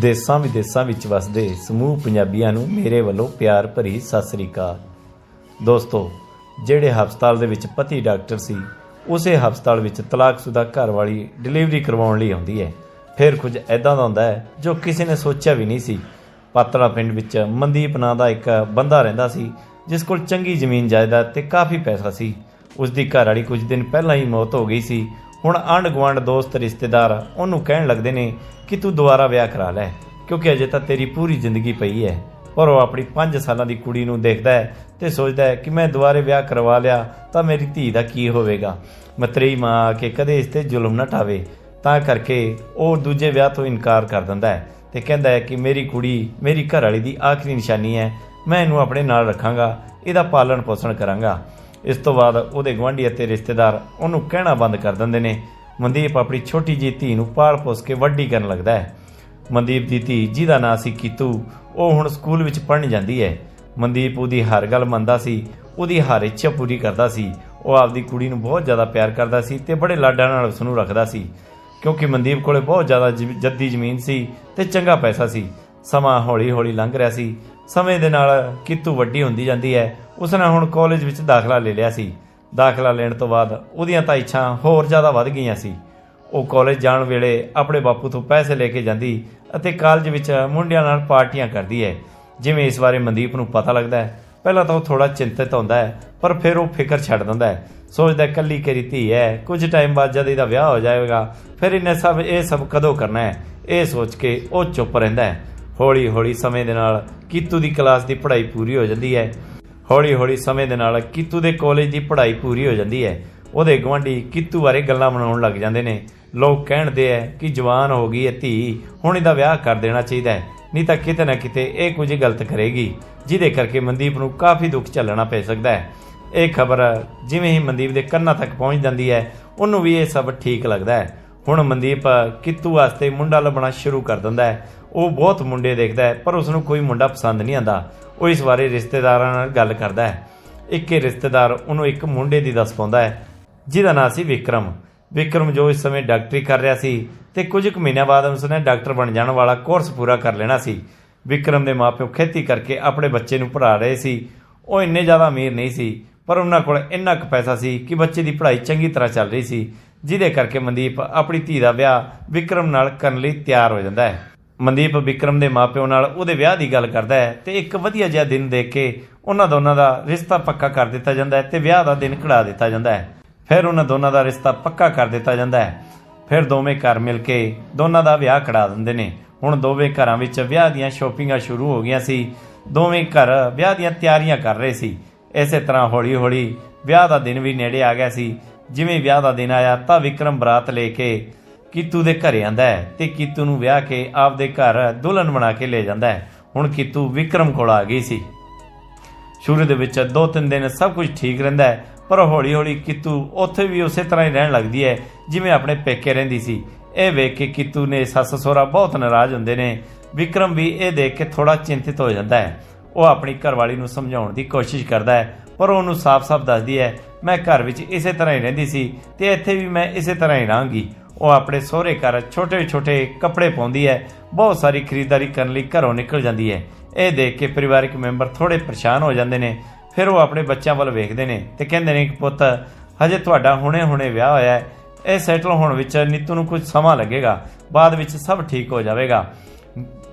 ਦੇਸਾਂ ਵਿਦੇਸਾਂ ਵਿੱਚ ਵਸਦੇ ਸਮੂਹ ਪੰਜਾਬੀਆਂ ਨੂੰ ਮੇਰੇ ਵੱਲੋਂ ਪਿਆਰ ਭਰੀ ਸਤਿ ਸ੍ਰੀ ਅਕਾਲ। ਦੋਸਤੋ, ਜਿਹੜੇ ਹਸਪਤਾਲ ਦੇ ਵਿੱਚ ਪਤੀ ਡਾਕਟਰ ਸੀ, ਉਸੇ ਹਸਪਤਾਲ ਵਿੱਚ ਤਲਾਕਸ਼ੁਦਾ ਘਰਵਾਲੀ ਡਿਲੀਵਰੀ ਕਰਵਾਉਣ ਲਈ ਆਉਂਦੀ ਹੈ। ਫਿਰ ਕੁਝ ਐਦਾਂ ਦਾ ਹੁੰਦਾ ਹੈ ਜੋ ਕਿਸੇ ਨੇ ਸੋਚਿਆ ਵੀ ਨਹੀਂ ਸੀ। ਪਾਤਲਾ ਪਿੰਡ ਵਿੱਚ ਮਨਦੀਪ ਨਾਂ ਦਾ ਇੱਕ ਬੰਦਾ ਰਹਿੰਦਾ ਸੀ, ਜਿਸ ਕੋਲ ਚੰਗੀ ਜ਼ਮੀਨ ਜਾਇਦਾਦ ਤੇ ਕਾਫੀ ਪੈਸਾ ਸੀ। ਉਸ ਦੀ ਘਰਵਾਲੀ ਕੁਝ ਦਿਨ ਪਹਿਲਾਂ ਹੀ ਮੌਤ ਹੋ ਗਈ ਸੀ। ਹੁਣ ਆਂਢ ਗੁਆਂਢ ਦੋਸਤ, ਰਿਸ਼ਤੇਦਾਰ ਉਹਨੂੰ ਕਹਿਣ ਲੱਗਦੇ ਨੇ ਕਿ ਤੂੰ ਦੁਬਾਰਾ ਵਿਆਹ ਕਰਾ ਲੈ, ਕਿਉਂਕਿ ਅਜੇ ਤਾਂ ਤੇਰੀ ਪੂਰੀ ਜ਼ਿੰਦਗੀ ਪਈ ਹੈ। ਪਰ ਉਹ ਆਪਣੀ 5 ਸਾਲਾਂ ਦੀ ਕੁੜੀ ਨੂੰ ਦੇਖਦਾ ਹੈ ਤੇ ਸੋਚਦਾ ਹੈ ਕਿ ਮੈਂ ਦੁਬਾਰੇ ਵਿਆਹ ਕਰਵਾ ਲਿਆ ਤਾਂ ਮੇਰੀ ਧੀ ਦਾ ਕੀ ਹੋਵੇਗਾ। ਮਤਰੇਈ ਮਾਂ ਆ ਕੇ ਕਦੇ ਇਸ ਤੇ ਜ਼ੁਲਮ ਨਾ ਠਾਵੇ। ਤਾਂ ਕਰਕੇ ਉਹ ਦੂਜੇ ਵਿਆਹ ਤੋਂ ਇਨਕਾਰ ਕਰ ਦਿੰਦਾ ਹੈ ਤੇ ਕਹਿੰਦਾ ਹੈ ਕਿ ਮੇਰੀ ਕੁੜੀ ਮੇਰੀ ਘਰ ਵਾਲੀ ਦੀ ਆਖਰੀ ਨਿਸ਼ਾਨੀ ਹੈ। ਮੈਂ ਇਹਨੂੰ ਆਪਣੇ ਨਾਲ ਰੱਖਾਂਗਾ, ਇਹਦਾ ਪਾਲਣ ਪੋਸ਼ਣ ਕਰਾਂਗਾ। ਇਸ ਤੋਂ ਬਾਅਦ ਉਹਦੇ ਗੁਆਂਢੀ ਅਤੇ ਰਿਸ਼ਤੇਦਾਰ ਉਹਨੂੰ ਕਹਿਣਾ ਬੰਦ ਕਰ ਦਿੰਦੇ ਨੇ। ਮਨਦੀਪ ਆਪਣੀ ਛੋਟੀ ਜਿਹੀ ਧੀ ਨੂੰ ਪਾਲ ਪੋਸ ਕੇ ਵੱਡੀ ਕਰਨ ਲੱਗਦਾ ਹੈ। ਮਨਦੀਪ ਦੀ ਧੀ ਜਿਹਦਾ ਨਾਂ ਸੀ ਕੀਤੂ, ਉਹ ਹੁਣ ਸਕੂਲ ਵਿੱਚ ਪੜ੍ਹਨ ਜਾਂਦੀ ਹੈ। ਮਨਦੀਪ ਉਹਦੀ ਹਰ ਗੱਲ ਮੰਨਦਾ ਸੀ, ਉਹਦੀ ਹਰ ਇੱਛਾ ਪੂਰੀ ਕਰਦਾ ਸੀ। ਉਹ ਆਪਦੀ ਕੁੜੀ ਨੂੰ ਬਹੁਤ ਜ਼ਿਆਦਾ ਪਿਆਰ ਕਰਦਾ ਸੀ ਤੇ ਬੜੇ ਲਾਡਾਂ ਨਾਲ ਉਸ ਨੂੰ ਰੱਖਦਾ ਸੀ। ਕਿਉਂਕਿ ਮਨਦੀਪ ਕੋਲੇ ਬਹੁਤ ਜ਼ਿਆਦਾ ਜੱਦੀ ਜ਼ਮੀਨ ਸੀ ਤੇ ਚੰਗਾ ਪੈਸਾ ਸੀ। ਸਮਾਂ ਹੌਲੀ-ਹੌਲੀ ਲੰਘ ਰਿਹਾ ਸੀ। ਸਮੇਂ ਦੇ ਨਾਲ ਕਿਤੂ ਵੱਡੀ ਹੁੰਦੀ ਜਾਂਦੀ ਹੈ। ਉਸ ਨੇ ਹੁਣ ਕਾਲਜ ਵਿੱਚ ਦਾਖਲਾ ਲੈ ਲਿਆ ਸੀ। ਦਾਖਲਾ ਲੈਣ ਤੋਂ ਬਾਅਦ ਉਹਦੀਆਂ ਤਾਂ ਇੱਛਾ ਹੋਰ ਜ਼ਿਆਦਾ ਵੱਧ ਗਈਆਂ ਸੀ। ਉਹ ਕਾਲਜ ਜਾਣ ਵੇਲੇ ਆਪਣੇ ਬਾਪੂ ਤੋਂ ਪੈਸੇ ਲੈ ਕੇ ਜਾਂਦੀ ਅਤੇ ਕਾਲਜ ਵਿੱਚ ਮੁੰਡਿਆਂ ਨਾਲ ਪਾਰਟੀਆਂ ਕਰਦੀ ਹੈ। ਜਿਵੇਂ ਇਸ ਬਾਰੇ ਮਨਦੀਪ ਨੂੰ ਪਤਾ ਲੱਗਦਾ ਹੈ। ਪਹਿਲਾਂ ਤਾਂ ਉਹ ਥੋੜਾ ਚਿੰਤਿਤ ਹੁੰਦਾ ਹੈ ਪਰ ਫਿਰ ਉਹ ਫਿਕਰ ਛੱਡ ਦਿੰਦਾ ਹੈ। ਸੋਚਦਾ ਹੈ, ਕੱਲੀ ਕਰੀ ਧੀ ਹੈ ਕੁਝ ਟਾਈਮ ਬਾਅਦ ਜਦ ਇਹਦਾ ਵਿਆਹ ਹੋ ਜਾਏਗਾ ਫਿਰ ਇਹਨੇ ਸਭ ਇਹ ਸਭ ਕਦੋਂ ਕਰਨਾ ਹੈ? ਇਹ ਸੋਚ ਕੇ ਉਹ ਚੁੱਪ ਰਹਿੰਦਾ ਹੈ। ਹੌਲੀ ਹੌਲੀ ਸਮੇਂ ਦੇ ਨਾਲ ਕੀਤੂ ਦੀ ਕਲਾਸ ਦੀ ਪੜ੍ਹਾਈ ਪੂਰੀ ਹੋ ਜਾਂਦੀ ਹੈ। ਹੌਲੀ ਹੌਲੀ ਸਮੇਂ ਦੇ ਨਾਲ ਕੀਤੂ ਦੇ ਕਾਲਜ ਦੀ ਪੜ੍ਹਾਈ ਪੂਰੀ ਹੋ ਜਾਂਦੀ ਹੈ। ਉਹਦੇ ਗੁਆਂਢੀ ਕੀਤੂ ਬਾਰੇ ਗੱਲਾਂ ਬਣਾਉਣ ਲੱਗ ਜਾਂਦੇ ਨੇ। ਲੋਕ ਕਹਿਣਦੇ ਐ ਕਿ ਜਵਾਨ ਹੋ ਗਈ ਹੈ ਧੀ, ਹੁਣ ਇਹਦਾ ਵਿਆਹ ਕਰ ਦੇਣਾ ਚਾਹੀਦਾ ਹੈ, ਨਹੀਂ ਤਾਂ ਕਿਤੇ ਨਾ ਕਿਤੇ ਇਹ ਕੁਝ ਗਲਤ ਕਰੇਗੀ, ਜਿਹਦੇ ਕਰਕੇ ਮਨਦੀਪ ਨੂੰ ਕਾਫੀ ਦੁੱਖ ਝੱਲਣਾ ਪੈ ਸਕਦਾ ਹੈ। ਇਹ ਖਬਰ ਜਿਵੇਂ ਹੀ ਮਨਦੀਪ ਦੇ ਕੰਨਾਂ ਤੱਕ ਪਹੁੰਚ ਜਾਂਦੀ ਹੈ, ਉਹਨੂੰ ਵੀ ਇਹ ਸਭ ਠੀਕ ਲੱਗਦਾ ਹੈ। ਹੁਣ ਮਨਦੀਪ ਕਿੱਤੂ ਵਾਸਤੇ ਮੁੰਡਾ ਲੱਭਣਾ ਸ਼ੁਰੂ ਕਰ ਦਿੰਦਾ ਹੈ। ਉਹ ਬਹੁਤ ਮੁੰਡੇ ਦੇਖਦਾ ਹੈ, ਪਰ ਉਸ ਨੂੰ ਕੋਈ ਮੁੰਡਾ ਪਸੰਦ ਨਹੀਂ ਆਂਦਾ ਉਹ ਇਸ ਬਾਰੇ ਰਿਸ਼ਤੇਦਾਰਾਂ ਨਾਲ ਗੱਲ ਕਰਦਾ ਹੈ। ਇੱਕ ਹੀ ਰਿਸ਼ਤੇਦਾਰ ਉਹਨੂੰ ਇੱਕ ਮੁੰਡੇ ਦੀ ਦੱਸ ਪਾਉਂਦਾ ਹੈ, ਜਿਹਦਾ ਨਾਂ ਸੀ ਵਿਕਰਮ। ਵਿਕਰਮ ਜੋ ਇਸ ਸਮੇਂ ਡਾਕਟਰੀ ਕਰ ਰਿਹਾ ਸੀ ਤੇ ਕੁਝ ਕੁ ਮਹੀਨਿਆਂ ਬਾਅਦ ਉਸਨੇ ਡਾਕਟਰ ਬਣ ਜਾਣ ਵਾਲਾ ਕੋਰਸ ਪੂਰਾ ਕਰ ਲੈਣਾ ਸੀ। ਵਿਕਰਮ ਦੇ ਮਾਪਿਓ ਖੇਤੀ ਕਰਕੇ ਆਪਣੇ ਬੱਚੇ ਨੂੰ ਪੜ੍ਹਾ ਰਹੇ ਸੀ। ਉਹ ਇੰਨੇ ਜ਼ਿਆਦਾ ਅਮੀਰ ਨਹੀਂ ਸੀ, ਪਰ ਉਹਨਾਂ ਕੋਲ ਇੰਨਾ ਕੁ ਪੈਸਾ ਸੀ ਕਿ ਬੱਚੇ ਦੀ ਪੜ੍ਹਾਈ ਚੰਗੀ ਤਰ੍ਹਾਂ ਚੱਲ ਰਹੀ ਸੀ, ਜਿਹਦੇ ਕਰਕੇ ਮਨਦੀਪ ਆਪਣੀ ਧੀ ਦਾ ਵਿਆਹ ਵਿਕਰਮ ਨਾਲ ਕਰਨ ਲਈ ਤਿਆਰ ਹੋ ਜਾਂਦਾ ਹੈ। ਮਨਦੀਪ ਵਿਕਰਮ ਦੇ ਮਾਪਿਓ ਨਾਲ ਉਹਦੇ ਵਿਆਹ ਦੀ ਗੱਲ ਕਰਦਾ ਹੈ ਤੇ ਇੱਕ ਵਧੀਆ ਜਿਹਾ ਦਿਨ ਦੇਖ ਕੇ ਉਹਨਾਂ ਦੋਨਾਂ ਦਾ ਰਿਸ਼ਤਾ ਪੱਕਾ ਕਰ ਦਿੱਤਾ ਜਾਂਦਾ ਹੈ ਤੇ ਵਿਆਹ ਦਾ ਦਿਨ ਕਢਾ ਦਿੱਤਾ ਜਾਂਦਾ ਹੈ। ਫਿਰ ਉਹਨਾਂ ਦੋਨਾਂ ਦਾ ਰਿਸ਼ਤਾ ਪੱਕਾ ਕਰ ਦਿੱਤਾ ਜਾਂਦਾ ਹੈ। ਫਿਰ ਦੋਵੇਂ ਘਰ ਮਿਲ ਕੇ ਦੋਨਾਂ ਦਾ ਵਿਆਹ ਕਢਾ ਦਿੰਦੇ ਨੇ। ਹੁਣ ਦੋਵੇਂ ਘਰਾਂ ਵਿੱਚ ਵਿਆਹ ਦੀਆਂ ਸ਼ੋਪਿੰਗਾਂ ਸ਼ੁਰੂ ਹੋ ਗਈਆਂ ਸੀ। ਦੋਵੇਂ ਘਰ ਵਿਆਹ ਦੀਆਂ ਤਿਆਰੀਆਂ ਕਰ ਰਹੇ ਸੀ। ਇਸੇ ਤਰ੍ਹਾਂ ਹੌਲੀ-ਹੌਲੀ ਵਿਆਹ ਦਾ ਦਿਨ ਵੀ ਨੇੜੇ ਆ ਗਿਆ ਸੀ। ਜਿਵੇਂ ਵਿਆਹ ਦਾ ਦਿਨ ਆਇਆ ਤਾਂ ਵਿਕਰਮ ਬਰਾਤ ਲੈ ਕੇ ਕੀਤੂ ਦੇ ਘਰ ਆਂਦਾ ਹੈ ਤੇ ਕੀਤੂ ਨੂੰ ਵਿਆਹ ਕੇ ਆਪਦੇ ਘਰ ਦੁਲਹਨ ਬਣਾ ਕੇ ਲੈ ਜਾਂਦਾ ਹੈ। ਹੁਣ ਕੀਤੂ ਵਿਕਰਮ ਕੋਲ ਆ ਗਈ ਸੀ। ਸ਼ੁਰੂ ਦੇ ਵਿੱਚ ਦੋ ਤਿੰਨ ਦਿਨ ਸਭ ਕੁਝ ਠੀਕ ਰਹਿੰਦਾ ਹੈ, ਪਰ ਹੌਲੀ ਹੌਲੀ ਕਿਤੂ ਉੱਥੇ ਵੀ ਉਸੇ ਤਰ੍ਹਾਂ ਹੀ ਰਹਿਣ ਲੱਗਦੀ ਹੈ, ਜਿਵੇਂ ਆਪਣੇ ਪੇਕੇ ਰਹਿੰਦੀ ਸੀ। ਇਹ ਵੇਖ ਕੇ ਕਿਤੂ ਨੇ ਸੱਸ ਸਹੁਰਾ ਬਹੁਤ ਨਾਰਾਜ਼ ਹੁੰਦੇ ਨੇ। ਵਿਕਰਮ ਵੀ ਇਹ ਦੇਖ ਕੇ ਥੋੜਾ ਚਿੰਤਿਤ ਹੋ ਜਾਂਦਾ ਹੈ। ਉਹ ਆਪਣੀ ਘਰਵਾਲੀ ਨੂੰ ਸਮਝਾਉਣ ਦੀ ਕੋਸ਼ਿਸ਼ ਕਰਦਾ ਹੈ, ਪਰ ਉਹਨੂੰ ਸਾਫ਼-ਸਾਫ਼ ਦੱਸਦੀ ਹੈ, ਮੈਂ ਘਰ ਵਿੱਚ ਇਸੇ ਤਰ੍ਹਾਂ ਹੀ ਰਹਿੰਦੀ ਸੀ ਤੇ ਇੱਥੇ ਵੀ ਮੈਂ ਇਸੇ ਤਰ੍ਹਾਂ ਹੀ ਰਹਾਂਗੀ। ਉਹ ਆਪਣੇ ਸਹੁਰੇ ਘਰ ਛੋਟੇ-ਛੋਟੇ ਕੱਪੜੇ ਪਾਉਂਦੀ ਹੈ। ਬਹੁਤ ਸਾਰੀ ਖਰੀਦਦਾਰੀ ਕਰਨ ਲਈ ਘਰੋਂ ਨਿਕਲ ਜਾਂਦੀ ਹੈ। ਇਹ ਦੇਖ ਕੇ ਪਰਿਵਾਰਕ ਮੈਂਬਰ ਥੋੜੇ ਪਰੇਸ਼ਾਨ ਹੋ ਜਾਂਦੇ ਨੇ। ਫਿਰ ਉਹ ਆਪਣੇ ਬੱਚਿਆਂ ਵੱਲ ਵੇਖਦੇ ਨੇ ਤੇ ਕਹਿੰਦੇ ਨੇ ਕਿ ਪੁੱਤ, ਹਜੇ ਤੁਹਾਡਾ ਹੁਣੇ-ਹੁਣੇ ਵਿਆਹ ਹੋਇਆ ਹੈ। ਇਹ ਸੈਟਲ ਹੋਣ ਵਿੱਚ ਨੀਤੂ ਨੂੰ ਕੁਝ ਸਮਾਂ ਲੱਗੇਗਾ। ਬਾਅਦ ਵਿੱਚ ਸਭ ਠੀਕ ਹੋ ਜਾਵੇਗਾ।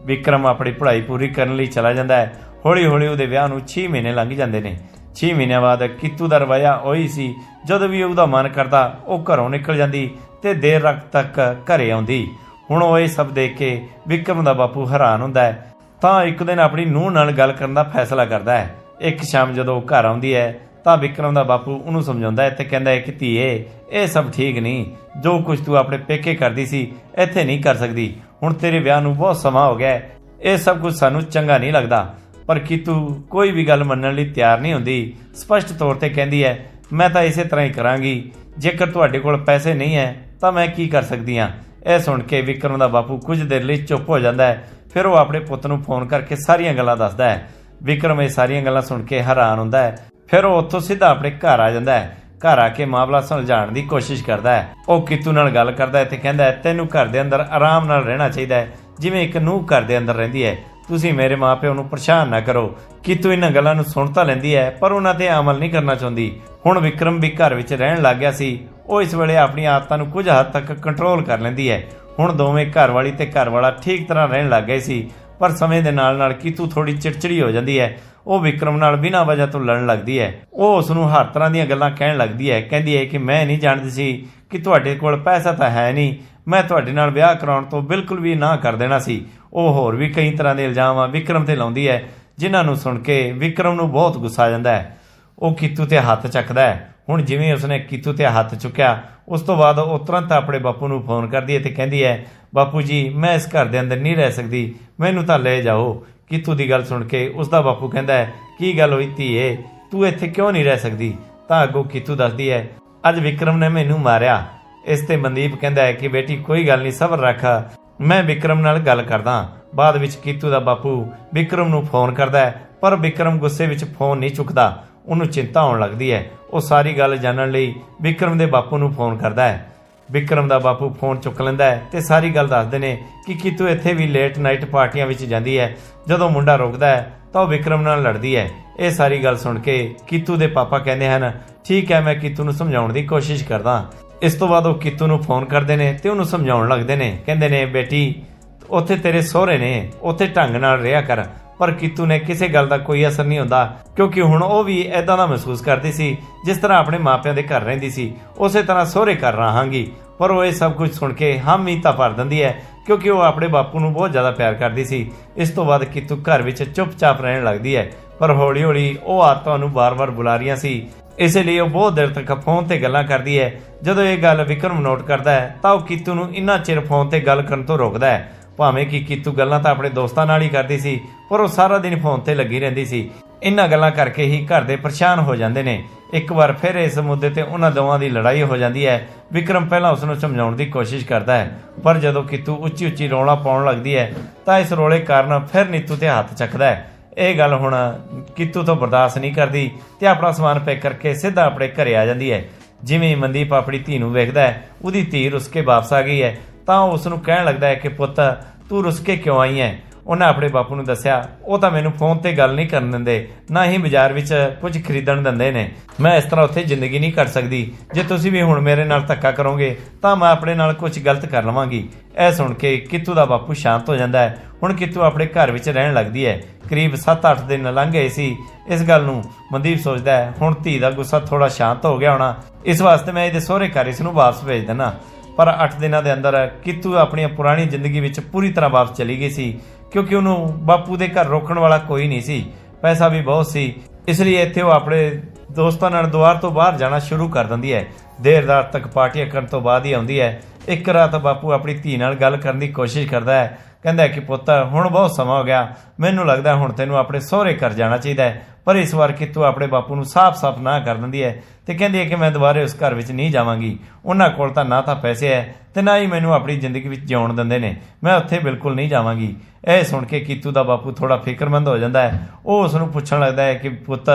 ਵਿਕਰਮ ਆਪਣੀ ਪੜ੍ਹਾਈ ਪੂਰੀ ਕਰਨ ਲਈ ਚਲਾ ਜਾਂਦਾ ਹੈ। ਹੌਲੀ-ਹੌਲੀ ਉਹਦੇ ਵਿਆਹ ਨੂੰ 6 ਮਹੀਨੇ ਲੰਘ ਜਾਂਦੇ ਨੇ। 6 ਮਹੀਨਿਆਂ ਬਾਅਦ ਕਿਤੂ ਦਾ ਰਵਈਆ ਉਹੀ ਸੀ। ਜਦੋਂ ਵੀ ਉਹਦਾ ਮਨ ਕਰਦਾ, ਉਹ ਘਰੋਂ ਨਿਕਲ ਜਾਂਦੀ। ਤੇ ਦੇਰ ਰਾਤ ਤੱਕ ਘਰੇ ਆਉਂਦੀ। ਹੁਣ ਉਹ ਇਹ ਸਭ ਦੇਖ ਕੇ ਵਿਕਰਮ ਦਾ ਬਾਪੂ ਹੈਰਾਨ ਹੁੰਦਾ ਹੈ। ਤਾਂ ਇੱਕ ਦਿਨ ਆਪਣੀ ਨੂੰਹ ਨਾਲ ਗੱਲ ਕਰਨ ਦਾ ਫੈਸਲਾ ਕਰਦਾ ਹੈ। ਇੱਕ ਸ਼ਾਮ ਜਦੋਂ ਉਹ ਘਰ ਆਉਂਦੀ ਹੈ, ਤਾਂ ਵਿਕਰਮ ਦਾ ਬਾਪੂ ਉਹਨੂੰ ਸਮਝਾਉਂਦਾ ਹੈ ਤੇ ਕਹਿੰਦਾ ਹੈ ਕਿ ਧੀਏ, ਇਹ ਸਭ ਠੀਕ ਨਹੀਂ। ਜੋ ਕੁਝ ਤੂੰ ਆਪਣੇ ਪੇਕੇ ਕਰਦੀ ਸੀ, ਇੱਥੇ ਨਹੀਂ ਕਰ ਸਕਦੀ। ਹੁਣ ਤੇਰੇ ਵਿਆਹ ਨੂੰ ਬਹੁਤ ਸਮਾਂ ਹੋ ਗਿਆ ਇਹ ਸਭ ਕੁਝ ਸਾਨੂੰ ਚੰਗਾ ਨਹੀਂ ਲੱਗਦਾ। ਪਰ ਕੀ ਤੂੰ ਕੋਈ ਵੀ ਗੱਲ ਮੰਨਣ ਲਈ ਤਿਆਰ ਨਹੀਂ ਹੁੰਦੀ? ਸਪਸ਼ਟ ਤੌਰ ਤੇ ਕਹਿੰਦੀ ਹੈ, ਮੈਂ ਤਾਂ ਇਸੇ ਤਰ੍ਹਾਂ ਹੀ ਕਰਾਂਗੀ। ਜੇਕਰ ਤੁਹਾਡੇ ਕੋਲ ਪੈਸੇ ਨਹੀਂ ਹੈ ਤਾਂ ਮੈਂ ਕੀ ਕਰ ਸਕਦੀ ਹਾਂ? ਇਹ ਸੁਣ ਕੇ ਵਿਕਰਮ ਦਾ ਬਾਪੂ ਕੁਝ ਦੇਰ ਲਈ ਚੁੱਪ ਹੋ ਜਾਂਦਾ ਹੈ, ਫਿਰ ਉਹ ਆਪਣੇ ਪੁੱਤ ਨੂੰ ਫੋਨ ਕਰਕੇ ਸਾਰੀਆਂ ਗੱਲਾਂ ਦੱਸਦਾ ਹੈ। ਵਿਕਰਮ ਇਹ ਸਾਰੀਆਂ ਗੱਲਾਂ ਸੁਣ ਕੇ ਹੈਰਾਨ ਹੁੰਦਾ ਹੈ, ਫਿਰ ਉਹ ਉੱਥੋਂ ਸਿੱਧਾ ਆਪਣੇ ਘਰ ਆ ਜਾਂਦਾ ਹੈ। ਘਰ ਆ ਕੇ ਮਾਮਲਾ ਸੁਲਝਾਉਣ ਦੀ ਕੋਸ਼ਿਸ਼ ਕਰਦਾ ਹੈ। ਉਹ ਕਿਤੂ ਨਾਲ ਗੱਲ ਕਰਦਾ ਹੈ ਤੇ ਕਹਿੰਦਾ ਹੈ, ਤੈਨੂੰ ਘਰ ਦੇ ਅੰਦਰ ਆਰਾਮ ਨਾਲ ਰਹਿਣਾ ਚਾਹੀਦਾ ਹੈ। ਜਿਵੇਂ ਇੱਕ ਨੂੰਹ ਘਰ ਦੇ ਅੰਦਰ ਰਹਿੰਦੀ ਹੈ, ਤੁਸੀਂ ਮੇਰੇ ਮਾਪਿਆਂ ਨੂੰ ਪਰੇਸ਼ਾਨ ਨਾ ਕਰੋ। ਕੀਤੂ ਇਹਨਾਂ ਗੱਲਾਂ ਨੂੰ ਸੁਣ ਤਾਂ ਲੈਂਦੀ ਹੈ, ਪਰ ਉਹਨਾਂ ਤੇ ਅਮਲ ਨਹੀਂ ਕਰਨਾ ਚਾਹੁੰਦੀ। ਹੁਣ ਵਿਕਰਮ ਵੀ ਘਰ ਵਿੱਚ ਰਹਿਣ ਲੱਗ ਗਿਆ ਸੀ ਉਹ ਇਸ ਵੇਲੇ ਆਪਣੀ ਆਦਤਾਂ ਨੂੰ ਕੁਝ ਹੱਦ ਤੱਕ ਕੰਟਰੋਲ ਕਰ ਲੈਂਦੀ ਹੈ। ਹੁਣ ਦੋਵੇਂ ਘਰਵਾਲੀ ਤੇ ਘਰ ਵਾਲਾ ਠੀਕ ਤਰ੍ਹਾਂ ਰਹਿਣ ਲੱਗ ਗਏ ਸੀ, ਪਰ ਸਮੇਂ ਦੇ ਨਾਲ ਨਾਲ ਕੀਤੂ ਥੋੜੀ ਚਿੜਚਿੜੀ ਹੋ ਜਾਂਦੀ ਹੈ। ਉਹ ਵਿਕਰਮ ਨਾਲ ਬਿਨਾਂ ਵਜ੍ਹਾ ਤੋਂ ਲੜਨ ਲੱਗਦੀ ਹੈ। ਉਹ ਉਸ ਨੂੰ ਹਰ ਤਰ੍ਹਾਂ ਦੀਆਂ ਗੱਲਾਂ ਕਹਿਣ ਲੱਗਦੀ ਹੈ, ਕਹਿੰਦੀ ਹੈ ਕਿ ਮੈਂ ਨਹੀਂ ਜਾਣਦੀ ਸੀ ਕਿ ਤੁਹਾਡੇ ਕੋਲ ਪੈਸਾ ਤਾਂ ਹੈ ਨਹੀਂ। ਮੈਂ ਤੁਹਾਡੇ ਨਾਲ ਵਿਆਹ ਕਰਾਉਣ ਤੋਂ ਬਿਲਕੁਲ ਵੀ ਨਾ ਕਰ ਦੇਣਾ ਸੀ। ਉਹ ਹੋਰ ਵੀ ਕਈ ਤਰ੍ਹਾਂ ਦੇ ਇਲਜ਼ਾਮ ਵਿਕਰਮ ਤੇ ਲਾਉਂਦੀ ਹੈ, ਜਿਨ੍ਹਾਂ ਨੂੰ ਸੁਣ ਕੇ ਵਿਕਰਮ ਨੂੰ ਬਹੁਤ ਗੁੱਸਾ ਆ ਜਾਂਦਾ ਹੈ। ਉਹ ਕੀਤੂ ਤੇ ਹੱਥ ਚੱਕਦਾ ਹੈ। ਹੁਣ ਜਿਵੇਂ ਉਸਨੇ ਕੀਤੂ ਤੇ ਹੱਥ ਚੁੱਕਿਆ, ਉਸ ਤੋਂ ਬਾਅਦ ਉਹ ਤੁਰੰਤ ਆਪਣੇ ਬਾਪੂ ਨੂੰ ਫੋਨ ਕਰਦੀ ਹੈ ਤੇ ਕਹਿੰਦੀ ਹੈ, ਬਾਪੂ ਜੀ, ਮੈਂ ਇਸ ਘਰ ਦੇ ਅੰਦਰ ਨਹੀਂ ਰਹਿ ਸਕਦੀ, ਮੈਨੂੰ ਤਾਂ ਲੈ ਜਾਓ। ਕੀਤੂ ਦੀ ਗੱਲ ਸੁਣ ਕੇ ਉਸ ਦਾ ਬਾਪੂ ਕਹਿੰਦਾ ਹੈ, ਕੀ ਗੱਲ ਹੋਈ ਧੀਏ? ਤੂੰ ਇੱਥੇ ਕਿਉਂ ਨਹੀਂ ਰਹਿ ਸਕਦੀ? ਤਾਂ ਅੱਗੋਂ ਕੀਤੂ ਦੱਸਦੀ ਹੈ, ਅੱਜ ਵਿਕਰਮ ਨੇ ਮੈਨੂੰ ਮਾਰਿਆ। ਇਸ ਤੇ ਮਨਦੀਪ ਕਹਿੰਦਾ ਹੈ ਕਿ, ਬੇਟੀ, ਕੋਈ ਗੱਲ ਨਹੀਂ, ਸਬਰ ਰੱਖ। ਮੈਂ ਵਿਕਰਮ ਨਾਲ ਗੱਲ ਕਰਦਾ ਬਾਅਦ ਵਿੱਚ ਕੀਤੂ ਦਾ ਬਾਪੂ ਵਿਕਰਮ ਨੂੰ ਫੋਨ ਕਰਦਾ ਹੈ, ਪਰ ਵਿਕਰਮ ਗੁੱਸੇ ਵਿੱਚ ਫੋਨ ਨਹੀਂ ਚੁੱਕਦਾ। ਉਹਨੂੰ ਚਿੰਤਾ ਹੋਣ ਲੱਗਦੀ ਹੈ। ਉਹ ਸਾਰੀ ਗੱਲ ਜਾਣਨ ਲਈ ਵਿਕਰਮ ਦੇ ਬਾਪੂ ਨੂੰ ਫੋਨ ਕਰਦਾ ਹੈ। ਵਿਕਰਮ ਦਾ ਬਾਪੂ ਫੋਨ ਚੁੱਕ ਲੈਂਦਾ ਹੈ ਤੇ ਸਾਰੀ ਗੱਲ ਦੱਸਦੇ ਨੇ ਕਿ ਕੀਤੂ ਇੱਥੇ ਵੀ ਲੇਟ ਨਾਈਟ ਪਾਰਟੀਆਂ ਵਿੱਚ ਜਾਂਦੀ ਹੈ। ਜਦੋਂ ਮੁੰਡਾ ਰੁਕਦਾ ਹੈ, ਤਾਂ ਉਹ ਵਿਕਰਮ ਨਾਲ ਲੜਦੀ ਹੈ। ਇਹ ਸਾਰੀ ਗੱਲ ਸੁਣ ਕੇ ਕਿਤੂ ਦੇ ਪਾਪਾ ਕਹਿੰਦੇ ਹਨ, ਠੀਕ ਹੈ, ਮੈਂ ਕੀਤੂ ਨੂੰ ਸਮਝਾਉਣ ਦੀ ਕੋਸ਼ਿਸ਼ ਕਰਦਾ ਇਸ ਤੋਂ ਬਾਅਦ ਉਹ ਕੀਤੂ ਨੂੰ ਫੋਨ ਕਰਦੇ ਨੇ ਤੇ ਉਹਨੂੰ ਸਮਝਾਉਣ ਲੱਗਦੇ ਨੇ। ਕਹਿੰਦੇ ਨੇ, ਬੇਟੀ, ਉੱਥੇ ਤੇਰੇ ਸਹੁਰੇ ਨੇ, ਉੱਥੇ ਢੰਗ ਨਾਲ ਰਿਹਾ ਕਰ। ਪਰ ਕੀਤੂ ਨੇ ਕਿਸੇ ਗੱਲ ਦਾ ਕੋਈ ਅਸਰ ਨਹੀਂ ਹੁੰਦਾ, ਕਿਉਂਕਿ ਹੁਣ ਉਹ ਵੀ ਐਦਾਂ ਦਾ ਮਹਿਸੂਸ ਕਰਦੀ ਸੀ, ਜਿਸ ਤਰ੍ਹਾਂ ਆਪਣੇ ਮਾਪਿਆਂ ਦੇ ਘਰ ਰਹਿੰਦੀ ਸੀ। ਉਸੇ ਤਰ੍ਹਾਂ ਸਹੁਰੇ ਘਰ ਰਹਾਂਗੀ। ਪਰ ਉਹ ਇਹ ਸਭ ਕੁਝ ਸੁਣ ਕੇ ਹਾਮੀ ਤਾਂ ਭਰ ਦਿੰਦੀ ਹੈ, ਕਿਉਂਕਿ ਉਹ ਆਪਣੇ ਬਾਪੂ ਨੂੰ ਬਹੁਤ ਜ਼ਿਆਦਾ ਪਿਆਰ ਕਰਦੀ ਸੀ। ਇਸ ਤੋਂ ਬਾਅਦ ਕੀਤੂ ਘਰ ਵਿੱਚ ਚੁੱਪਚਾਪ ਰਹਿਣ ਲੱਗਦੀ ਹੈ, ਪਰ ਹੌਲੀ-ਹੌਲੀ ਉਹ ਆਤਮਾ ਨੂੰ ਵਾਰ ਵਾਰ ਬੁਲਾ ਰਹੀਆਂ ਸੀ। ਇਸੇ ਲਈ ਉਹ ਬਹੁਤ ਦੇਰ ਤੱਕ ਫੋਨ ਤੇ ਗੱਲਾਂ ਕਰਦੀ ਹੈ। ਜਦੋਂ ਇਹ ਗੱਲ ਵਿਕਰਮ ਨੋਟ ਕਰਦਾ ਹੈ, ਤਾਂ ਉਹ ਕੀਤੂ ਨੂੰ ਇੰਨਾ ਚਿਰ ਫੋਨ ਤੇ ਗੱਲ ਕਰਨ ਤੋਂ ਰੋਕਦਾ ਹੈ। ਭਾਵੇਂ ਕਿ ਕੀਤੂ ਗੱਲਾਂ ਤਾਂ ਆਪਣੇ ਦੋਸਤਾਂ ਨਾਲ ਹੀ ਕਰਦੀ ਸੀ, ਪਰ ਉਹ ਸਾਰਾ ਦਿਨ ਫੋਨ ਤੇ ਲੱਗੀ ਰਹਿੰਦੀ ਸੀ। ਇੰਨਾ ਗੱਲਾਂ ਕਰਕੇ ਹੀ ਘਰ ਦੇ ਪਰੇਸ਼ਾਨ ਹੋ ਜਾਂਦੇ ਨੇ। ਇੱਕ ਵਾਰ ਫਿਰ ਇਸ ਮੁੱਦੇ ਤੇ ਉਹਨਾਂ ਦੋਵਾਂ ਦੀ ਲੜਾਈ ਹੋ ਜਾਂਦੀ ਹੈ। ਵਿਕਰਮ ਪਹਿਲਾਂ ਉਸ ਨੂੰ ਸਮਝਾਉਣ ਦੀ ਕੋਸ਼ਿਸ਼ ਕਰਦਾ ਹੈ, ਪਰ ਜਦੋਂ ਕੀਤੂ ਉੱਚੀ ਉੱਚੀ ਰੌਲਾ ਪਾਉਣ ਲੱਗਦੀ ਹੈ, ਤਾਂ ਇਸ ਰੌਲੇ ਕਾਰਨ ਫਿਰ ਨੀਤੂ ਤੇ ਹੱਥ ਚੱਕਦਾ ਹੈ। ਇਹ ਗੱਲ ਹੁਣ ਕੀਤੂ ਤੋਂ ਬਰਦਾਸ਼ਤ ਨਹੀਂ ਕਰਦੀ ਤੇ ਆਪਣਾ ਸਮਾਨ ਪੈਕ ਕਰਕੇ ਸਿੱਧਾ ਆਪਣੇ ਘਰੇ ਆ ਜਾਂਦੀ ਹੈ। ਜਿਵੇਂ ਮਨਦੀਪ ਆਪਣੀ ਧੀ ਨੂੰ ਵੇਖਦਾ ਹੈ, ਉਹਦੀ ਧੀ ਰੁੱਸ ਵਾਪਸ ਆ ਗਈ ਹੈ। ਤਾਂ ਉਹ ਉਸ ਨੂੰ ਕਹਿਣ ਲੱਗਦਾ ਹੈ ਕਿ ਪੁੱਤ, ਤੂੰ ਰੁੱਸ ਕੇ ਕਿਉਂ ਆਈ ਹੈ? ਉਹਨਾਂ ਆਪਣੇ ਬਾਪੂ ਨੂੰ ਦੱਸਿਆ, ਉਹ ਤਾਂ ਮੈਨੂੰ ਫੋਨ ਤੇ ਗੱਲ ਨਹੀਂ ਕਰਨ ਦਿੰਦੇ, ਨਾ ਹੀ ਬਾਜ਼ਾਰ ਵਿੱਚ ਕੁਝ ਖਰੀਦਣ ਦਿੰਦੇ ਨੇ। ਮੈਂ ਇਸ ਤਰ੍ਹਾਂ ਉੱਥੇ ਜ਼ਿੰਦਗੀ ਨਹੀਂ ਕੱਟ ਸਕਦੀ। ਜੇ ਤੁਸੀਂ ਵੀ ਹੁਣ ਮੇਰੇ ਨਾਲ ਧੱਕਾ ਕਰੋਗੇ, ਤਾਂ ਮੈਂ ਆਪਣੇ ਨਾਲ ਕੁਝ ਗਲਤ ਕਰ ਲਵਾਂਗੀ। ਇਹ ਸੁਣ ਕੇ ਕਿੱਤੂ ਦਾ ਬਾਪੂ ਸ਼ਾਂਤ ਹੋ ਜਾਂਦਾ ਹੈ। ਹੁਣ ਕਿੱਤੂ ਆਪਣੇ ਘਰ ਵਿੱਚ ਰਹਿਣ ਲੱਗਦੀ ਹੈ। ਕਰੀਬ 7-8 ਦਿਨ ਲੰਘ ਗਏ ਸੀ। ਇਸ ਗੱਲ ਨੂੰ ਮਨਦੀਪ ਸੋਚਦਾ ਹੈ, ਹੁਣ ਧੀ ਦਾ ਗੁੱਸਾ ਥੋੜਾ ਸ਼ਾਂਤ ਹੋ ਗਿਆ ਹੋਣਾ। ਇਸ ਵਾਸਤੇ ਮੈਂ ਇਹਦੇ ਸਹੁਰੇ ਘਰ ਇਸ ਨੂੰ ਵਾਪਸ ਭੇਜ ਦੇਣਾ ਪਰ 8 ਦਿਨਾਂ ਦੇ ਅੰਦਰ ਕਿੱਤੂ ਆਪਣੀ ਪੁਰਾਣੀ ਜ਼ਿੰਦਗੀ ਵਿੱਚ ਪੂਰੀ ਤਰ੍ਹਾਂ ਵਾਪਸ ਚਲੀ ਗਈ ਸੀ, ਕਿਉਂਕਿ ਉਹਨੂੰ ਬਾਪੂ ਦੇ ਘਰ ਰੋਕਣ ਵਾਲਾ ਕੋਈ ਨਹੀਂ ਸੀ, ਪੈਸਾ ਵੀ ਬਹੁਤ ਸੀ, ਇਸ ਲਈ ਇੱਥੇ ਉਹ ਆਪਣੇ ਦੋਸਤਾਂ ਨਾਲ ਦੁਆਰ ਤੋਂ ਬਾਹਰ ਜਾਣਾ ਸ਼ੁਰੂ ਕਰ ਦਿੰਦੀ ਹੈ। ਦੇਰ ਰਾਤ ਤੱਕ ਪਾਰਟੀਆਂ ਕਰਨ ਤੋਂ ਬਾਅਦ ਹੀ ਆਉਂਦੀ ਹੈ। ਇੱਕ ਰਾਤ ਬਾਪੂ ਆਪਣੀ ਧੀ ਨਾਲ ਗੱਲ ਕਰਨ ਦੀ ਕੋਸ਼ਿਸ਼ ਕਰਦਾ ਹੈ। ਕਹਿੰਦਾ ਕਿ ਪੁੱਤ, ਹੁਣ ਬਹੁਤ ਸਮਾਂ ਹੋ ਗਿਆ। ਮੈਨੂੰ ਲੱਗਦਾ ਹੁਣ ਤੈਨੂੰ ਆਪਣੇ ਸਹੁਰੇ ਘਰ ਜਾਣਾ ਚਾਹੀਦਾ ਹੈ। ਪਰ ਇਸ ਵਾਰ ਕਿ ਤੂੰ ਆਪਣੇ ਬਾਪੂ ਨੂੰ ਸਾਫ਼-ਸਾਫ਼ ਨਾ ਕਰ ਦਿੰਦੀ ਹੈ ਤੇ ਕਹਿੰਦੀ ਹੈ ਕਿ ਮੈਂ ਦੁਬਾਰੇ ਉਸ ਘਰ ਵਿੱਚ ਨਹੀਂ ਜਾਵਾਂਗੀ। ਉਹਨਾਂ ਕੋਲ ਤਾਂ ਨਾ ਤਾਂ ਪੈਸੇ ਹੈ ਤੇ ਨਾ ਹੀ ਮੈਨੂੰ ਆਪਣੀ ਜ਼ਿੰਦਗੀ ਵਿੱਚ ਜਿਉਣ ਦਿੰਦੇ ਨੇ। ਮੈਂ ਉੱਥੇ ਬਿਲਕੁਲ ਨਹੀਂ ਜਾਵਾਂਗੀ। ਇਹ ਸੁਣ ਕੇ ਕੀਤੂ ਦਾ ਬਾਪੂ ਥੋੜਾ ਫਿਕਰਮੰਦ ਹੋ ਜਾਂਦਾ ਹੈ। ਉਹ ਉਸ ਨੂੰ ਪੁੱਛਣ ਲੱਗਦਾ ਹੈ ਕਿ ਪੁੱਤ,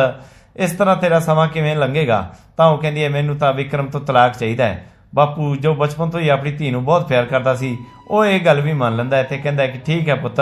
ਇਸ ਤਰ੍ਹਾਂ ਤੇਰਾ ਸਮਾਂ ਕਿਵੇਂ ਲੰਘੇਗਾ? ਤਾਂ ਉਹ ਕਹਿੰਦੀ ਹੈ, ਮੈਨੂੰ ਤਾਂ ਵਿਕਰਮ ਤੋਂ ਤਲਾਕ ਚਾਹੀਦਾ ਹੈ। ਬਾਪੂ, ਜੋ ਬਚਪਨ ਤੋਂ ਹੀ ਆਪਣੀ ਧੀ ਨੂੰ ਬਹੁਤ ਪਿਆਰ ਕਰਦਾ ਸੀ, ਉਹ ਇਹ ਗੱਲ ਵੀ ਮੰਨ ਲੈਂਦਾ ਹੈ ਤੇ ਕਹਿੰਦਾ ਕਿ ਠੀਕ ਹੈ ਪੁੱਤ,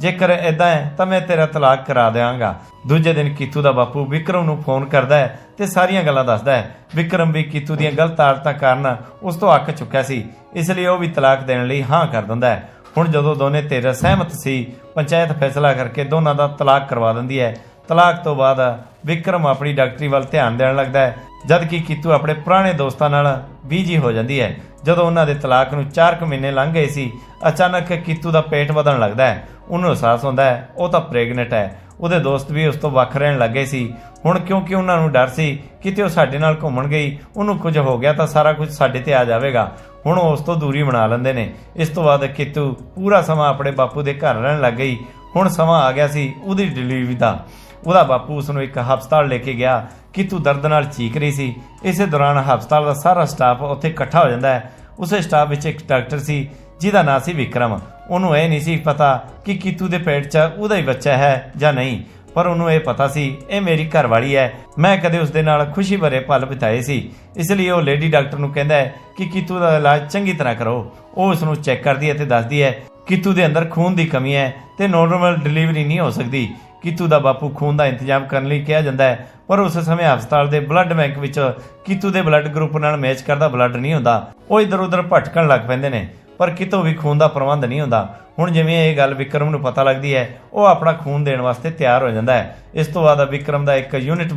ਜੇਕਰ ਇਦਾਂ ਹੈ ਤਾਂ ਮੈਂ ਤੇਰਾ ਤਲਾਕ ਕਰਾ ਦੇਵਾਂਗਾ ਦੂਜੇ ਦਿਨ ਕੀਤੂ ਦਾ ਬਾਪੂ ਵਿਕਰਮ ਨੂੰ ਫੋਨ ਕਰਦਾ ਹੈ ਤੇ ਸਾਰੀਆਂ ਗੱਲਾਂ ਦੱਸਦਾ ਹੈ। ਵਿਕਰਮ ਵੀ ਕੀਤੂ ਦੀਆਂ ਗਲਤ ਆਦਤਾਂ ਕਾਰਨ ਉਸ ਤੋਂ ਅੱਕ ਚੁੱਕਿਆ ਸੀ, ਇਸ ਲਈ ਉਹ ਵੀ ਤਲਾਕ ਦੇਣ ਲਈ ਹਾਂ ਕਰ ਦਿੰਦਾ ਹੈ। ਹੁਣ ਜਦੋਂ ਦੋਨੇ ਤੇਰਾ ਸਹਿਮਤ ਸੀ, ਪੰਚਾਇਤ ਫੈਸਲਾ ਕਰਕੇ ਦੋਨਾਂ ਦਾ ਤਲਾਕ ਕਰਵਾ ਦਿੰਦੀ ਹੈ। ਤਲਾਕ ਤੋਂ ਬਾਅਦ ਵਿਕਰਮ ਆਪਣੀ ਡਾਕਟਰੀ ਵੱਲ ਧਿਆਨ ਦੇਣ ਲੱਗਦਾ ਹੈ ਜਦ ਕਿ ਕੀਤੂ ਆਪਣੇ ਪੁਰਾਣੇ ਦੋਸਤਾਂ ਨਾਲ ਬੀਜੀ ਹੋ ਜਾਂਦੀ ਹੈ। ਜਦੋਂ ਉਹਨਾਂ ਦੇ ਤਲਾਕ ਨੂੰ 4 ਕੁ ਮਹੀਨੇ ਲੰਘ ਗਏ ਸੀ, ਅਚਾਨਕ ਕੀਤੂ ਦਾ ਪੇਟ ਵਧਣ ਲੱਗਦਾ ਹੈ। ਉਹਨੂੰ ਅਹਿਸਾਸ ਹੁੰਦਾ ਹੈ, ਉਹ ਤਾਂ ਪ੍ਰੈਗਨੈਂਟ ਹੈ। ਉਹਦੇ ਦੋਸਤ ਵੀ ਉਸ ਤੋਂ ਵੱਖ ਰਹਿਣ ਲੱਗੇ ਸੀ। ਹੁਣ ਕਿਉਂਕਿ ਉਹਨਾਂ ਨੂੰ ਡਰ ਸੀ ਕਿਤੇ ਉਹ ਸਾਡੇ ਨਾਲ ਘੁੰਮਣ ਗਈ, ਉਹਨੂੰ ਕੁਝ ਹੋ ਗਿਆ ਤਾਂ ਸਾਰਾ ਕੁਝ ਸਾਡੇ ਤੇ ਆ ਜਾਵੇਗਾ। ਹੁਣ ਉਹ ਉਸ ਤੋਂ ਦੂਰੀ ਬਣਾ ਲੈਂਦੇ ਨੇ। ਇਸ ਤੋਂ ਬਾਅਦ ਕੀਤੂ ਪੂਰਾ ਸਮਾਂ ਆਪਣੇ ਬਾਪੂ ਦੇ ਘਰ ਰਹਿਣ ਲੱਗ ਗਈ। ਹੁਣ ਸਮਾਂ ਆ ਗਿਆ ਸੀ ਉਹਦੀ ਡਿਲੀਵਰੀ ਦਾ। ਉਹਦਾ ਬਾਪੂ ਉਸ ਨੂੰ ਇੱਕ ਹਸਪਤਾਲ ਲੈ ਕੇ ਗਿਆ ਕਿਤੂ ਦਰਦ ਨਾਲ ਚੀਕ ਰਹੀ ਸੀ। ਇਸੇ ਦੌਰਾਨ ਹਸਪਤਾਲ ਦਾ ਸਾਰਾ ਸਟਾਫ ਉੱਥੇ ਇਕੱਠਾ ਹੋ ਜਾਂਦਾ ਹੈ। ਉਸੇ ਸਟਾਫ ਵਿੱਚ ਇੱਕ ਡਾਕਟਰ ਸੀ, ਜਿਹਦਾ ਨਾਂ ਸੀ ਵਿਕਰਮ। ਉਹਨੂੰ ਇਹ ਨਹੀਂ ਸੀ ਪਤਾ ਕਿ ਕੀਤੂ ਦੇ ਪੇਟ 'ਚ ਉਹਦਾ ਹੀ ਬੱਚਾ ਹੈ ਜਾਂ ਨਹੀਂ, ਪਰ ਉਹਨੂੰ ਇਹ ਪਤਾ ਸੀ, ਇਹ ਮੇਰੀ ਘਰਵਾਲੀ ਹੈ। ਮੈਂ ਕਦੇ ਉਸ ਦੇ ਨਾਲ ਖੁਸ਼ੀ ਭਰੇ ਪਲ ਬਿਤਾਏ ਸੀ। ਇਸ ਲਈ ਉਹ ਲੇਡੀ ਡਾਕਟਰ ਨੂੰ ਕਹਿੰਦਾ ਹੈ ਕਿ ਕੀਤੂ ਦਾ ਇਲਾਜ ਚੰਗੀ ਤਰ੍ਹਾਂ ਕਰੋ। ਉਹ ਉਸ ਨੂੰ ਚੈੱਕ ਕਰਦੀ ਹੈ ਤੇ ਦੱਸਦੀ ਹੈ, ਕੀਤੂ ਦੇ ਅੰਦਰ ਖੂਨ ਦੀ ਕਮੀ ਹੈ ਤੇ ਨੋਰਮਲ ਡਿਲੀਵਰੀ ਨਹੀਂ ਹੋ ਸਕਦੀ। ਕੀਤੂ ਦਾ ਬਾਪੂ ਖੂਨ ਦਾ ਇੰਤਜ਼ਾਮ ਕਰਨ ਲਈ ਕਿਹਾ ਜਾਂਦਾ ਹੈ? ਪਰ ਉਸ ਸਮੇਂ ਹਸਪਤਾਲ ਦੇ ਬਲੱਡ ਬੈਂਕ ਵਿੱਚ ਕੀਤੂ ਦੇ ਬਲੱਡ ਗਰੁੱਪ ਨਾਲ ਮੈਚ ਕਰਦਾ ਬਲੱਡ ਨਹੀਂ ਹੁੰਦਾ। ਉਹ ਇਧਰ ਉਧਰ ਭਟਕਣ ਲੱਗ ਪੈਂਦੇ ਨੇ, ਪਰ ਕਿਤੋਂ ਵੀ ਖੂਨ ਦਾ ਪ੍ਰਬੰਧ ਨਹੀਂ ਹੁੰਦਾ। ਹੁਣ ਜਿਵੇਂ ਇਹ ਗੱਲ ਵਿਕਰਮ ਨੂੰ ਪਤਾ ਲੱਗਦੀ ਹੈ, ਉਹ ਆਪਣਾ ਖੂਨ ਦੇਣ ਵਾਸਤੇ ਤਿਆਰ ਹੋ ਜਾਂਦਾ ਹੈ। ਇਸ ਤੋਂ ਬਾਅਦ ਵਿਕਰਮ ਦਾ ਇੱਕ ਯੂਨਿਟ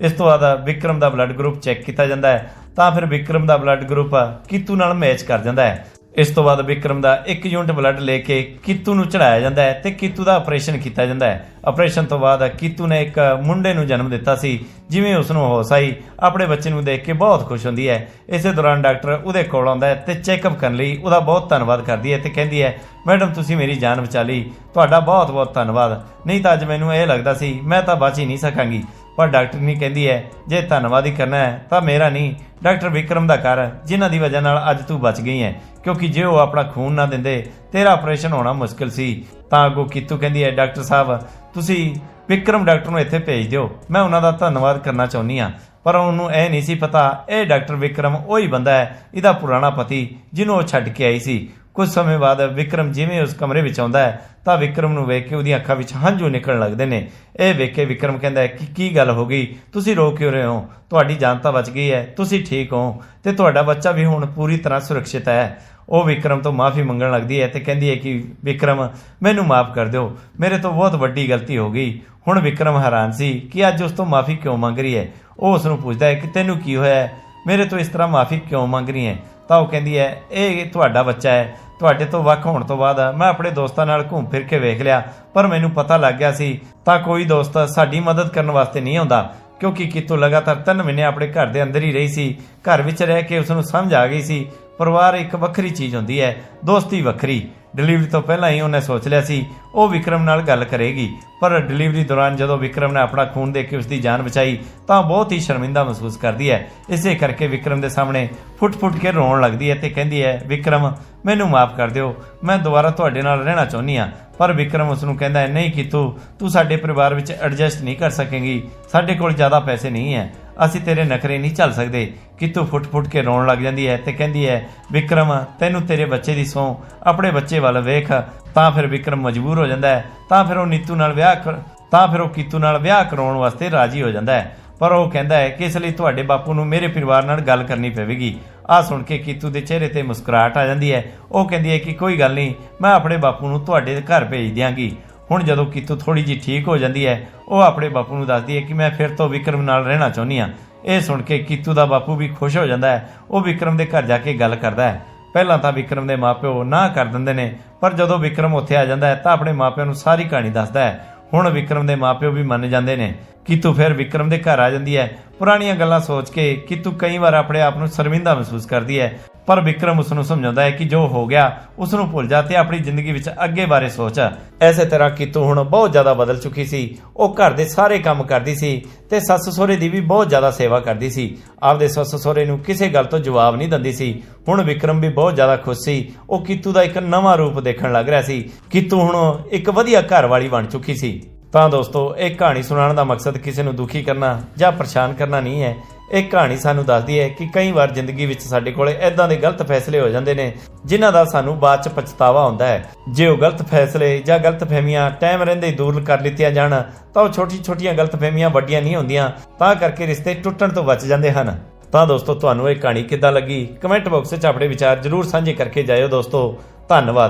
ਇਸ ਤੋਂ ਬਾਅਦ ਵਿਕਰਮ ਦਾ ਬਲੱਡ ਗਰੁੱਪ ਚੈੱਕ ਕੀਤਾ ਜਾਂਦਾ ਹੈ। ਤਾਂ ਫਿਰ ਵਿਕਰਮ ਦਾ ਬਲੱਡ ਗਰੁੱਪ ਕੀਤੂ ਨਾਲ ਮੈਚ ਕਰ ਜਾਂਦਾ ਹੈ? ਇਸ ਤੋਂ ਬਾਅਦ ਵਿਕਰਮ ਦਾ 1 ਯੂਨਿਟ ਬਲੱਡ ਲੈ ਕੇ ਕੀਤੂ ਨੂੰ ਚੜਾਇਆ ਜਾਂਦਾ ਹੈ ਤੇ ਕੀਤੂ ਦਾ ਆਪਰੇਸ਼ਨ ਕੀਤਾ ਜਾਂਦਾ ਹੈ। ਆਪਰੇਸ਼ਨ ਤੋਂ ਬਾਅਦ ਕੀਤੂ ਨੇ ਇੱਕ ਮੁੰਡੇ ਨੂੰ ਜਨਮ ਦਿੱਤਾ ਸੀ, ਜਿਵੇਂ ਉਸ ਨੂੰ ਹੋਸ਼ ਆਈ, ਆਪਣੇ ਬੱਚੇ ਨੂੰ ਦੇਖ ਕੇ ਬਹੁਤ ਖੁਸ਼ ਹੁੰਦੀ ਹੈ। ਇਸੇ ਦੌਰਾਨ ਡਾਕਟਰ ਉਹਦੇ ਕੋਲ ਆਉਂਦਾ ਹੈ ਤੇ ਚੈੱਕਅਪ ਕਰਨ ਲਈ ਉਹਦਾ ਬਹੁਤ ਧੰਨਵਾਦ ਕਰਦੀ ਹੈ ਤੇ ਕਹਿੰਦੀ ਹੈ, ਮੈਡਮ, ਤੁਸੀਂ ਮੇਰੀ ਜਾਨ ਬਚਾ ਲਈ। ਤੁਹਾਡਾ ਬਹੁਤ ਬਹੁਤ ਧੰਨਵਾਦ। ਨਹੀਂ ਤਾਂ ਅੱਜ ਮੈਨੂੰ ਇਹ ਲੱਗਦਾ ਸੀ, ਮੈਂ ਤਾਂ ਬਚ ਹੀ ਨਹੀਂ ਸਕਾਂਗੀ। ਪਰ ਡਾਕਟਰ ਨਹੀਂ ਕਹਿੰਦੀ ਹੈ, ਜੇ ਧੰਨਵਾਦ ਹੀ ਕਰਨਾ ਹੈ, ਤਾਂ ਮੇਰਾ ਨਹੀਂ। ਡਾਕਟਰ ਵਿਕਰਮ ਦਾ ਕਰ ਜਿਨ੍ਹਾਂ ਦੀ ਵਜ੍ਹਾ ਨਾਲ ਅੱਜ ਤੂੰ ਬਚ ਗਈ ਹੈ, ਕਿਉਂਕਿ ਜੇ ਉਹ ਆਪਣਾ ਖੂਨ ਨਾ ਦਿੰਦੇ, ਤੇਰਾ ਆਪਰੇਸ਼ਨ ਹੋਣਾ ਮੁਸ਼ਕਲ ਸੀ। ਤਾਂ ਅੱਗੋਂ ਕਿਤੂ ਕਹਿੰਦੀ ਹੈ, ਡਾਕਟਰ ਸਾਹਿਬ, ਤੁਸੀਂ ਵਿਕਰਮ ਡਾਕਟਰ ਨੂੰ ਇੱਥੇ ਭੇਜ ਦਿਓ। ਮੈਂ ਉਹਨਾਂ ਦਾ ਧੰਨਵਾਦ ਕਰਨਾ ਚਾਹੁੰਦੀ ਹਾਂ। ਪਰ ਉਹਨੂੰ ਇਹ ਨਹੀਂ ਸੀ ਪਤਾ, ਇਹ ਡਾਕਟਰ ਵਿਕਰਮ ਉਹੀ ਬੰਦਾ ਹੈ, ਇਹਦਾ ਪੁਰਾਣਾ ਪਤੀ, ਜਿਹਨੂੰ ਉਹ ਛੱਡ ਕੇ ਆਈ ਸੀ। ਕੁਝ ਸਮੇਂ ਬਾਅਦ ਵਿਕਰਮ ਜਿਵੇਂ ਉਸ ਕਮਰੇ ਵਿੱਚ ਆਉਂਦਾ ਹੈ, ਤਾਂ ਵਿਕਰਮ ਨੂੰ ਵੇਖ ਕੇ ਉਹਦੀਆਂ ਅੱਖਾਂ ਵਿੱਚ ਹੰਝੂ ਨਿਕਲਣ ਲੱਗਦੇ ਨੇ। ਇਹ ਵੇਖ ਕੇ ਵਿਕਰਮ ਕਹਿੰਦਾ ਹੈ, ਕਿ, ਕੀ ਗੱਲ ਹੋ ਗਈ? ਤੁਸੀਂ ਰੋ ਕਿਉਂ ਰਹੇ ਹੋ? ਤੁਹਾਡੀ ਜਾਨ ਤਾਂ ਬਚ ਗਈ ਹੈ, ਤੁਸੀਂ ਠੀਕ ਹੋ? ਤੇ ਤੁਹਾਡਾ ਬੱਚਾ ਵੀ ਹੁਣ ਪੂਰੀ ਤਰ੍ਹਾਂ ਸੁਰੱਖਿਅਤ ਹੈ। ਉਹ ਵਿਕਰਮ ਤੋਂ ਮਾਫੀ ਮੰਗਣ ਲੱਗਦੀ ਹੈ ਤੇ ਕਹਿੰਦੀ ਹੈ ਕਿ, ਵਿਕਰਮ, ਮੈਨੂੰ ਮਾਫ ਕਰ ਦਿਓ। ਮੇਰੇ ਤੋਂ ਬਹੁਤ ਵੱਡੀ ਗਲਤੀ ਹੋ ਗਈ। ਹੁਣ ਵਿਕਰਮ ਹੈਰਾਨ ਸੀ ਕਿ ਅੱਜ ਉਸ ਤੋਂ ਮਾਫੀ ਕਿਉਂ ਮੰਗ ਰਹੀ ਹੈ। ਉਹ ਉਸ ਨੂੰ ਪੁੱਛਦਾ ਹੈ ਕਿ ਤੈਨੂੰ ਕੀ ਹੋਇਆ ਹੈ? ਮੇਰੇ ਤੋਂ ਇਸ ਤਰ੍ਹਾਂ ਮਾਫੀ ਕਿਉਂ ਮੰਗ ਰਹੀ ਹੈ? ਤਾਂ ਉਹ ਕਹਿੰਦੀ ਹੈ, ਇਹ ਤੁਹਾਡਾ ਬੱਚਾ ਹੈ, ਤੁਹਾਡੇ ਤੋਂ ਵੱਖ ਹੋਣ ਤੋਂ ਬਾਅਦ ਮੈਂ ਆਪਣੇ ਦੋਸਤਾਂ ਨਾਲ ਘੁੰਮ ਫਿਰ ਕੇ ਵੇਖ ਲਿਆ, ਪਰ ਮੈਨੂੰ ਪਤਾ ਲੱਗ ਗਿਆ ਸੀ ਤਾਂ ਕੋਈ ਦੋਸਤ ਸਾਡੀ ਮਦਦ ਕਰਨ ਵਾਸਤੇ ਨਹੀਂ ਆਉਂਦਾ, ਕਿਉਂਕਿ ਕਿਤੋਂ ਲਗਾਤਾਰ 3 ਮਹੀਨੇ ਆਪਣੇ ਘਰ ਦੇ ਅੰਦਰ ਹੀ ਰਹੀ ਸੀ, ਘਰ ਵਿੱਚ ਰਹਿ ਕੇ ਉਸ ਨੂੰ ਸਮਝ ਆ ਗਈ ਸੀ, ਪਰਿਵਾਰ ਇੱਕ ਵੱਖਰੀ ਚੀਜ਼ ਹੁੰਦੀ ਹੈ, ਦੋਸਤੀ ਵੱਖਰੀ। ਡਿਲੀਵਰੀ ਤੋਂ ਪਹਿਲਾਂ ਹੀ ਉਹਨੇ ਸੋਚ ਲਿਆ ਸੀ, ਉਹ ਵਿਕਰਮ ਨਾਲ ਗੱਲ ਕਰੇਗੀ। ਪਰ ਡਿਲੀਵਰੀ ਦੌਰਾਨ ਜਦੋਂ ਵਿਕਰਮ ਨੇ ਆਪਣਾ ਖੂਨ ਦੇ ਕੇ ਉਸ ਦੀ ਜਾਨ ਬਚਾਈ, ਤਾਂ ਬਹੁਤ ਹੀ ਸ਼ਰਮਿੰਦਾ ਮਹਿਸੂਸ ਕਰਦੀ ਹੈ। ਇਸੇ ਕਰਕੇ ਵਿਕਰਮ ਦੇ ਸਾਹਮਣੇ ਫੁੱਟ-ਫੁੱਟ ਕੇ ਰੋਣ ਲੱਗਦੀ ਹੈ ਤੇ ਕਹਿੰਦੀ ਹੈ, ਵਿਕਰਮ, ਮੈਨੂੰ ਮਾਫ ਕਰ ਦਿਓ, ਮੈਂ ਦੁਬਾਰਾ ਤੁਹਾਡੇ ਨਾਲ ਰਹਿਣਾ ਚਾਹੁੰਦੀ ਹਾਂ। ਪਰ ਵਿਕਰਮ ਉਸ ਨੂੰ ਕਹਿੰਦਾ ਹੈ, ਨਹੀਂ ਕਿਤੂ, ਤੂੰ ਸਾਡੇ ਪਰਿਵਾਰ ਵਿੱਚ ਐਡਜਸਟ ਨਹੀਂ ਕਰ ਸਕੇਂਗੀ। ਸਾਡੇ ਕੋਲ ਜ਼ਿਆਦਾ ਪੈਸੇ ਨਹੀਂ ਹੈ। ਅਸੀਂ ਤੇਰੇ ਨਖਰੇ ਨਹੀਂ ਝੱਲ ਸਕਦੇ। ਕਿਤੂ ਫੁੱਟ-ਫੁੱਟ ਕੇ ਰੋਣ ਲੱਗ ਜਾਂਦੀ ਹੈ ਤੇ ਕਹਿੰਦੀ ਹੈ, ਵਿਕਰਮ, ਤੈਨੂੰ ਤੇਰੇ ਬੱਚੇ ਦੀ ਸੌ ਆਪਣੇ ਬੱਚੇ ਵੱਲ ਵੇਖ, ਤਾਂ ਫਿਰ ਵਿਕਰਮ ਮਜਬੂਰ ਹੋ ਜਾਂਦਾ ਹੈ, ਤਾਂ ਫਿਰ ਉਹ ਨੀਤੂ ਨਾਲ ਵਿਆਹ ਕਰ- ਤਾਂ ਫਿਰ ਉਹ ਕੀਤੂ ਨਾਲ ਵਿਆਹ ਕਰਾਉਣ ਵਾਸਤੇ ਰਾਜੀ ਹੋ ਜਾਂਦਾ ਹੈ। ਪਰ ਉਹ ਕਹਿੰਦਾ ਹੈ ਕਿ ਇਸ ਲਈ ਤੁਹਾਡੇ ਬਾਪੂ ਨੂੰ ਮੇਰੇ ਪਰਿਵਾਰ ਨਾਲ ਗੱਲ ਕਰਨੀ ਪਵੇਗੀ। ਆ ਸੁਣ ਕੇ ਕੀਤੂ ਦੇ ਚਿਹਰੇ ਤੇ ਮੁਸਕਰਾਹਟ ਆ ਜਾਂਦੀ ਹੈ। ਉਹ ਕਹਿੰਦੀ ਹੈ ਕਿ ਕੋਈ ਗੱਲ ਨਹੀਂ, ਮੈਂ ਆਪਣੇ ਬਾਪੂ ਨੂੰ ਤੁਹਾਡੇ ਘਰ ਭੇਜ ਦਿਆਂਗੀ। ਹੁਣ ਜਦੋਂ ਕੀਤੂ ਥੋੜੀ ਜੀ ਠੀਕ ਹੋ ਜਾਂਦੀ ਹੈ, ਉਹ ਆਪਣੇ ਬਾਪੂ ਨੂੰ ਦੱਸਦੀ ਹੈ ਕਿ ਮੈਂ ਫਿਰ ਤੋਂ ਵਿਕਰਮ ਨਾਲ ਰਹਿਣਾ ਚਾਹੁੰਦੀ ਹਾਂ। ਇਹ ਸੁਣ ਕੇ ਕੀਤੂ ਦਾ ਬਾਪੂ ਵੀ ਖੁਸ਼ ਹੋ ਜਾਂਦਾ ਹੈ। ਉਹ ਵਿਕਰਮ ਦੇ ਘਰ ਜਾ ਕੇ ਗੱਲ ਕਰਦਾ ਹੈ। ਪਹਿਲਾਂ ਤਾਂ ਵਿਕਰਮ ਦੇ ਮਾਪਿਓ ਨਾ ਕਰ ਦਿੰਦੇ ਨੇ, ਪਰ ਜਦੋਂ ਵਿਕਰਮ ਉੱਥੇ ਆ ਜਾਂਦਾ ਹੈ ਤਾਂ ਆਪਣੇ ਮਾਪਿਆਂ ਨੂੰ ਸਾਰੀ ਕਹਾਣੀ ਦੱਸਦਾ ਹੈ। ਹੁਣ ਵਿਕਰਮ ਦੇ ਮਾਪਿਓ ਵੀ ਮੰਨ ਜਾਂਦੇ ਨੇ। ਕੀਤੂ ਫਿਰ ਵਿਕਰਮ ਦੇ ਘਰ ਆ ਜਾਂਦੀ ਹੈ? ਪੁਰਾਣੀਆਂ ਗੱਲਾਂ ਸੋਚ ਕੇ ਕੀਤੂ ਕਈ ਵਾਰ ਆਪਣੇ ਆਪ ਨੂੰ ਸ਼ਰਮਿੰਦਾ ਮਹਿਸੂਸ ਕਰਦੀ ਹੈ। ਪਰ ਵਿਕਰਮ ਉਸ ਨੂੰ ਸਮਝਾਉਂਦਾ ਹੈ ਕਿ ਜੋ ਹੋ ਗਿਆ ਉਸ ਨੂੰ ਭੁੱਲ ਜਾ ਤੇ ਆਪਣੀ ਜ਼ਿੰਦਗੀ ਵਿੱਚ ਅੱਗੇ ਬਾਰੇ ਸੋਚ। ਐਸੇ ਤਰ੍ਹਾਂ ਕੀਤੂ ਹੁਣ ਬਹੁਤ ਜ਼ਿਆਦਾ ਬਦਲ ਚੁੱਕੀ ਸੀ। ਉਹ ਘਰ ਦੇ ਸਾਰੇ ਕੰਮ ਕਰਦੀ ਸੀ ਤੇ ਸੱਸ ਸਹੁਰੇ ਦੀ ਵੀ ਬਹੁਤ ਜ਼ਿਆਦਾ ਸੇਵਾ ਕਰਦੀ ਸੀ। ਆਪਦੇ ਸੱਸ ਸਹੁਰੇ ਨੂੰ ਕਿਸੇ ਗੱਲ ਤੋਂ ਜਵਾਬ ਨਹੀਂ ਦਿੰਦੀ ਸੀ। ਹੁਣ ਵਿਕਰਮ ਵੀ ਬਹੁਤ ਜ਼ਿਆਦਾ ਖੁਸ਼ ਸੀ। ਉਹ ਕੀਤੂ ਦਾ ਇੱਕ ਨਵਾਂ ਰੂਪ ਦੇਖਣ ਲੱਗ ਰਿਹਾ ਸੀ ਕੀਤੂ ਹੁਣ ਇੱਕ ਵਧੀਆ ਘਰ ਵਾਲੀ ਬਣ ਚੁੱਕੀ ਸੀ। ਤਾਂ ਦੋਸਤੋ, ਇਹ ਕਹਾਣੀ ਸੁਣਾਉਣ ਦਾ ਮਕਸਦ ਕਿਸੇ ਨੂੰ ਦੁਖੀ ਕਰਨਾ ਜਾਂ ਪਰੇਸ਼ਾਨ ਕਰਨਾ ਨਹੀਂ ਹੈ। ਇਹ ਕਹਾਣੀ ਸਾਨੂੰ ਦੱਸਦੀ ਹੈ ਕਿ ਕਈ ਵਾਰ ਜ਼ਿੰਦਗੀ ਵਿੱਚ ਸਾਡੇ ਕੋਲੇ ਐਦਾਂ ਦੇ ਗਲਤ ਫੈਸਲੇ ਹੋ ਜਾਂਦੇ ਨੇ, ਜਿਨ੍ਹਾਂ ਦਾ ਸਾਨੂੰ ਬਾਅਦ ਚ ਪਛਤਾਵਾ ਹੁੰਦਾ ਹੈ। ਜੇ ਉਹ ਗਲਤ ਫੈਸਲੇ ਜਾਂ ਗਲਤ ਫਹਿਮੀਆਂ ਟਾਈਮ ਰਹਿੰਦੇ ਦੂਰ ਕਰ ਲਿੱਤੀਆਂ ਜਾਣ, ਤਾਂ ਉਹ ਛੋਟੀ-ਛੋਟੀਆਂ ਗਲਤ ਫਹਿਮੀਆਂ ਵੱਡੀਆਂ ਨਹੀਂ ਹੁੰਦੀਆਂ, ਤਾਂ ਕਰਕੇ ਰਿਸ਼ਤੇ ਟੁੱਟਣ ਤੋਂ ਬਚ ਜਾਂਦੇ ਹਨ। ਤਾਂ ਦੋਸਤੋ, ਤੁਹਾਨੂੰ ਇਹ ਕਹਾਣੀ ਕਿੱਦਾਂ ਲੱਗੀ? ਕਮੈਂਟ ਬਾਕਸ ਵਿੱਚ ਆਪਣੇ ਵਿਚਾਰ ਜਰੂਰ ਸਾਂਝੇ ਕਰਕੇ ਜਾਇਓ ਦੋਸਤੋ। ਧੰਨਵਾਦ।